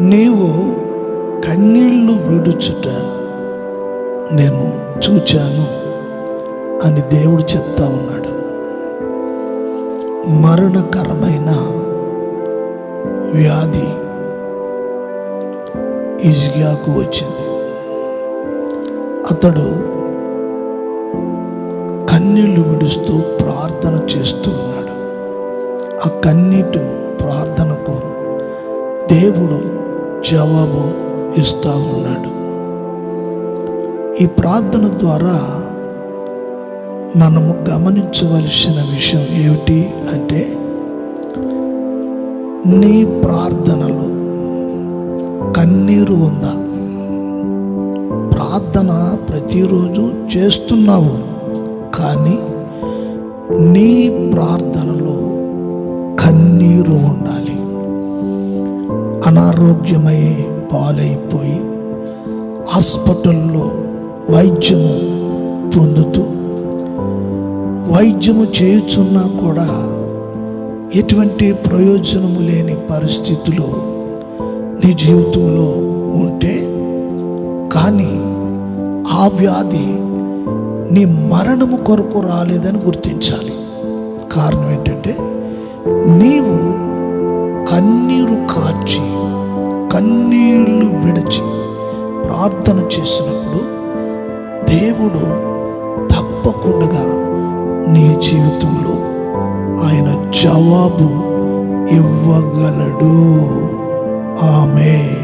నీవు కన్నీళ్ళు విడుచుట నేను చూచాను అని దేవుడు చెప్తా ఉన్నాడు. మరణకరమైన వ్యాధి ఇజియాకు వచ్చింది. అతడు కన్నీళ్ళు విడుస్తూ ప్రార్థన చేస్తూ ఉన్నాడు. ఆ కన్నీటి ప్రార్థనకు దేవుడు జవాబు ఇస్తా ఉన్నాడు. ఈ ప్రార్థన ద్వారా మనము గమనించవలసిన విషయం ఏమిటి అంటే నీ ప్రార్థనలో కన్నీరు ఉందా? ప్రార్థన ప్రతిరోజు చేస్తున్నావు కానీ నీ ప్రార్థనలో కన్నీరు ఉండాలి. అనారోగ్యమై పాలైపోయి హాస్పిటల్లో వైద్యము పొందుతూ వైద్యము చేయుచున్నా కూడా ఎటువంటి ప్రయోజనము లేని పరిస్థితులు నీ జీవితంలో ఉంటే కానీ ఆ వ్యాధి నీ మరణము కొరకు రాలేదని గుర్తించాలి. కారణం ఏంటంటే కన్నీళ్ళు విడిచి ప్రార్థన చేసినప్పుడు దేవుడు తప్పకుండా నీ జీవితంలో ఆయన జవాబు ఇవ్వగలడు. ఆమె